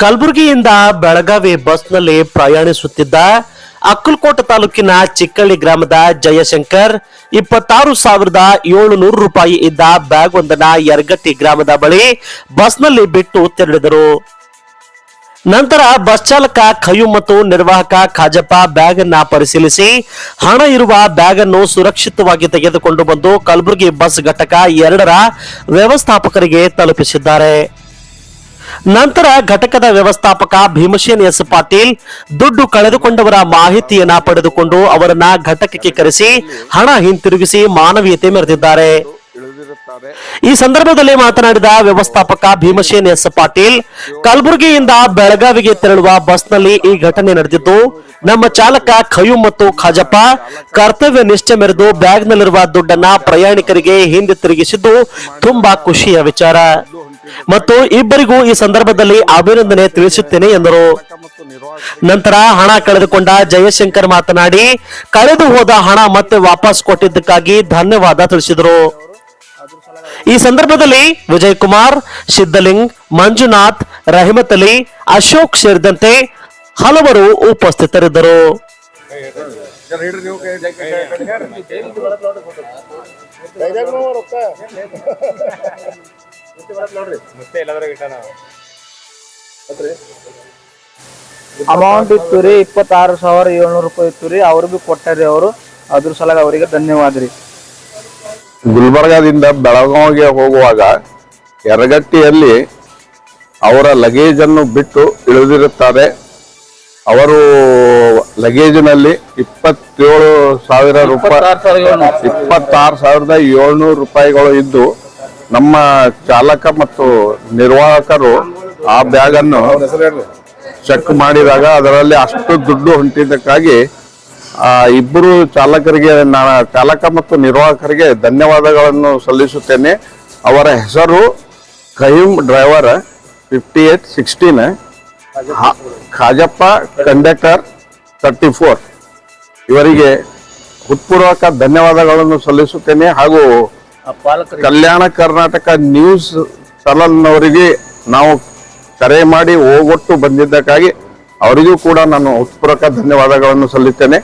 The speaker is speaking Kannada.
ಕಲಬುರಗಿಯಿಂದ ಬೆಳಗಾವಿ ಬಸ್ನಲ್ಲಿ ಪ್ರಯಾಣಿಸುತ್ತಿದ್ದ ಅಕ್ಕಲಕೋಟ ತಾಲೂಕಿನ ಚಿಕ್ಕಳ್ಳಿ ಗ್ರಾಮದ ಜಯಶಂಕರ್, ಇಪ್ಪತ್ತಾರು ಸಾವಿರದ ಏಳುನೂರು ರೂಪಾಯಿ ಇದ್ದ ಬ್ಯಾಗ್ ಒಂದನ್ನ ಯರಗಟ್ಟಿ ಗ್ರಾಮದ ಬಳಿ ಬಸ್ನಲ್ಲಿ ಬಿಟ್ಟು ತೆರಳಿದರು. ನಂತರ ಬಸ್ ಚಾಲಕ ಖಯು ಮತ್ತು ನಿರ್ವಾಹಕ ಖಾಜಪ್ಪ ಬ್ಯಾಗ್ ಅನ್ನ ಪರಿಶೀಲಿಸಿ ಹಣ ಇರುವ ಬ್ಯಾಗ್ ಅನ್ನು ಸುರಕ್ಷಿತವಾಗಿ ತೆಗೆದುಕೊಂಡು ಬಂದು ಕಲಬುರಗಿ ಬಸ್ ಘಟಕ ಎರಡರ ವ್ಯವಸ್ಥಾಪಕರಿಗೆ ತಲುಪಿಸಿದ್ದಾರೆ. ನಂತರ ಘಟಕದ ವ್ಯವಸ್ಥಾಪಕ ಭೀಮಸೇನ್ ಎಸ್ ಪಾಟೀಲ್ ದುಡ್ಡು ಕಳೆದುಕೊಂಡವರ ಮಾಹಿತಿಯನ್ನ ಪಡೆದುಕೊಂಡು ಅವರನ್ನ ಘಟಕಕ್ಕೆ ಕರೆಸಿ ಹಣ ಹಿಂತಿರುಗಿಸಿ ಮಾನವೀಯತೆ ಮೆರೆದಿದ್ದಾರೆ. ಈ ಸಂದರ್ಭದಲ್ಲಿ ಮಾತನಾಡಿದ ವ್ಯವಸ್ಥಾಪಕ ಭೀಮಸೇನ್ ಎಸ್ ಪಾಟೀಲ್, ಕಲಬುರಗಿಯಿಂದ ಬೆಳಗಾವಿಗೆ ತೆರಳುವ ಬಸ್ನಲ್ಲಿ ಈ ಘಟನೆ ನಡೆದಿದ್ದು, ನಮ್ಮ ಚಾಲಕ ಖಯು ಮತ್ತು ಖಾಜಪ್ಪ ಕರ್ತವ್ಯ ನಿಷ್ಠೆ ಮೆರೆದು ಬ್ಯಾಗ್ನಲ್ಲಿರುವ ದುಡ್ಡನ್ನ ಪ್ರಯಾಣಿಕರಿಗೆ ಹಿಂದೆ ತಿರುಗಿಸಿದ್ದು ತುಂಬಾ ಖುಷಿಯ ವಿಚಾರ. ಮತ್ತು ಇಬ್ಬರಿಗೂ ಈ ಸಂದರ್ಭದಲ್ಲಿ ಅಭಿನಂದನೆ ತಿಳಿಸುತ್ತೇನೆ ಎಂದರು. ನಂತರ ಹಣ ಕಳೆದುಕೊಂಡ ಜಯಶಂಕರ್ ಮಾತನಾಡಿ, ಕಳೆದು ಹೋದ ಹಣ ಮತ್ತೆ ವಾಪಸ್ ಕೊಟ್ಟಿದ್ದಕ್ಕಾಗಿ ಧನ್ಯವಾದ ತಿಳಿಸಿದರು. ಈ ಸಂದರ್ಭದಲ್ಲಿ ವಿಜಯ್ ಕುಮಾರ್ ಸಿದ್ದಲಿಂಗ್ ಮಂಜುನಾಥ್, ರಹಿಮತ್ ಅಲಿ, ಅಶೋಕ್ ಸೇರಿದಂತೆ ಹಲವರು ಉಪಸ್ಥಿತರಿದ್ದರು. ಅಮೌಂಟ್ ಇತ್ತು ರೀ ಇಪ್ಪತ್ತಾರು ಸಾವಿರ ಏಳ್ನೂರು ರೂಪಾಯಿ ಇತ್ತು ರೀ ಅವ್ರಿಗೆ ಕೊಟ್ಟಾರಿ ಅವರು. ಅದ್ರ ಸಲಗ ಅವರಿಗೆ ಧನ್ಯವಾದ ರೀ. ಗುಲ್ಬರ್ಗಾದಿಂದ ಬೆಳಗಾವಿಗೆ ಹೋಗುವಾಗ ಯರಗಟ್ಟಿಯಲ್ಲಿ ಅವರ ಲಗೇಜ್ ಅನ್ನು ಬಿಟ್ಟು ಇಳಿದಿರುತ್ತಾರೆ. ಅವರು ಲಗೇಜಿನಲ್ಲಿ ಇಪ್ಪತ್ತೇಳು ಸಾವಿರ ರೂಪಾಯಿ ಇಪ್ಪತ್ತಾರು ಸಾವಿರದ ಏಳ್ನೂರು ರೂಪಾಯಿಗಳು ಇದ್ದು ನಮ್ಮ ಚಾಲಕ ಮತ್ತು ನಿರ್ವಾಹಕರು ಆ ಬ್ಯಾಗ್ ಅನ್ನು ಚೆಕ್ ಮಾಡಿದಾಗ ಅದರಲ್ಲಿ ಅಷ್ಟು ದುಡ್ಡು ಹೊಂಟಿದ್ದಕ್ಕಾಗಿ, ಆ, ಇಬ್ಬರು ಚಾಲಕರಿಗೆ ನಾನು ಚಾಲಕ ಮತ್ತು ನಿರ್ವಾಹಕರಿಗೆ ಧನ್ಯವಾದಗಳನ್ನು ಸಲ್ಲಿಸುತ್ತೇನೆ. ಅವರ ಹೆಸರು came driver fifty eight sixteen Khajappa conductor thirty four. ಇವರಿಗೆ ಹೃತ್ಪೂರ್ವಕ ಧನ್ಯವಾದಗಳನ್ನು ಸಲ್ಲಿಸುತ್ತೇನೆ ಹಾಗೂ ಕಲ್ಯಾಣ ಕರ್ನಾಟಕ ನ್ಯೂಸ್ ಚಾನಲ್ನವರಿಗೆ ನಾವು ಕರೆ ಮಾಡಿ ಹೋಗೊಟ್ಟು ಬಂದಿದ್ದಕ್ಕಾಗಿ ಅವರಿಗೂ ಕೂಡ ನಾನು ಉತ್ಪೂರ್ವಕ ಧನ್ಯವಾದಗಳನ್ನು ಸಲ್ಲಿಸ್ತೇನೆ.